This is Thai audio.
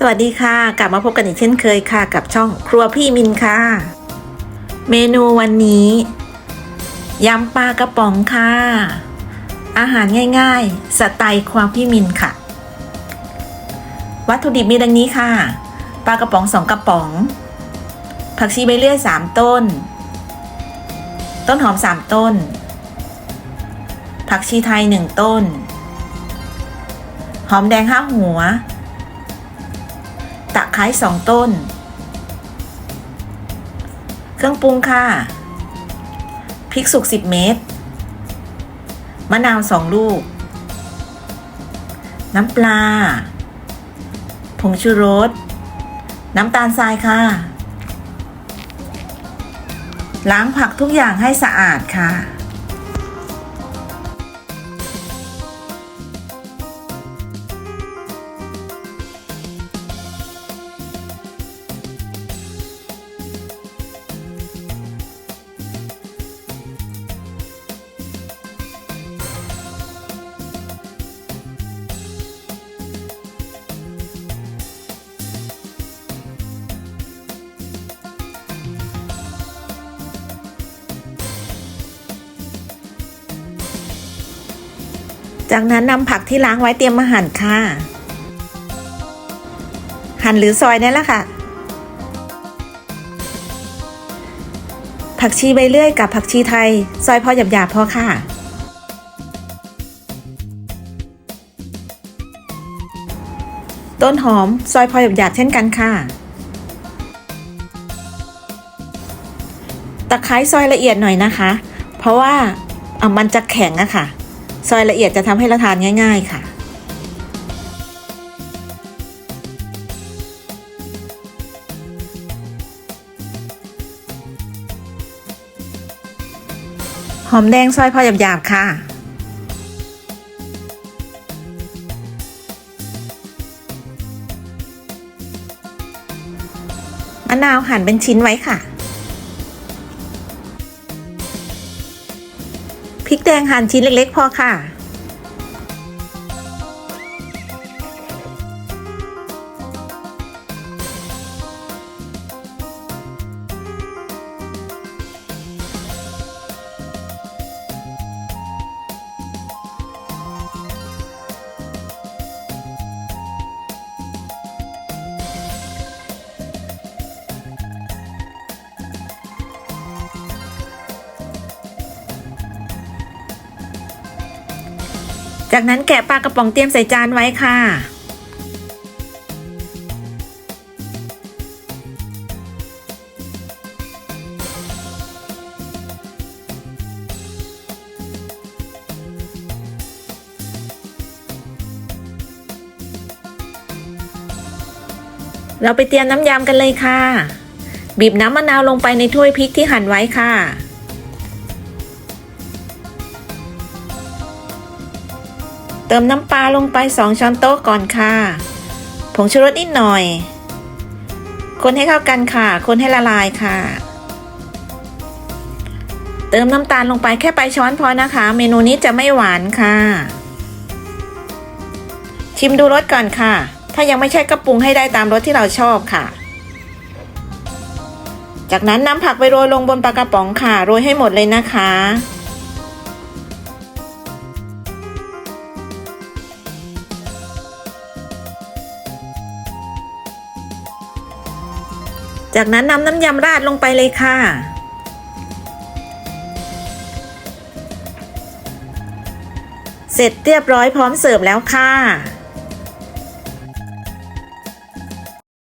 สวัสดีค่ะ กลับมาพบกันอีกเช่นเคยค่ะ กับช่องครัวพี่มินค่ะ เมนูวันนี้ยำปลากระป๋องค่ะ อาหารง่ายๆ สไตล์ครัวพี่มินค่ะ วัตถุดิบมีดังนี้ค่ะ ปลากระป๋องสองกระป๋อง ผักชีใบเลื่อยสามต้น ต้นหอมสามต้น ผักชีไทยหนึ่งต้น หอมแดงห้าหัว ไคร้สองต้น เครื่องปรุงค่ะ พริกสุก10เม็ด มะนาวสองลูก น้ำปลา ผงชูรส น้ำตาลทรายค่ะ ล้างผักทุกอย่างให้สะอาดค่ะ จากนั้นนำผักที่ล้างไว้เตรียมมาหั่นค่ะ หั่นหรือซอยนี่แหละค่ะ ผักชีใบเลื่อยกับผักชีไทย ซอยพอหยาบๆพอค่ะ ต้นหอมซอยพอหยาบๆเช่นกันค่ะ ตะไคร้ซอยละเอียดหน่อยนะคะ เพราะว่าอะมันจะแข็งอะค่ะ ซอยละเอียดจะทำให้เราทานง่าย ๆ ค่ะ หอมแดงซอยพอหยาบๆค่ะมะนาวหั่นเป็นชิ้นไว้ค่ะ แดงหั่นชิ้นเล็กๆ พอค่ะ จากนั้นแกะปลากระป๋องเตรียมใส่จานไว้ค่ะ เราไปเตรียมน้ำยำกันเลยค่ะ บีบน้ำมะนาวลงไปในถ้วยพริกที่หั่นไว้ค่ะ เติมน้ำปลาลงไป 2 ช้อนโต๊ะก่อนค่ะ ผงชูรสนิดหน่อย คนให้เข้ากันค่ะ คนให้ละลายค่ะ เติมน้ำตาลลงไปแค่ไปช้อนพอนะคะ เมนูนี้จะไม่หวานค่ะ ชิมดูรสก่อนค่ะ ถ้ายังไม่ใช่ก็ปรุงให้ได้ตามรสที่เราชอบค่ะ จากนั้นนำผักไปโรยลงบนปลากระป๋องค่ะ โรยให้หมดเลยนะคะ จากนั้นนำน้ำยำราดลงไปเลยค่ะ เสร็จเรียบร้อยพร้อมเสิร์ฟแล้วค่ะ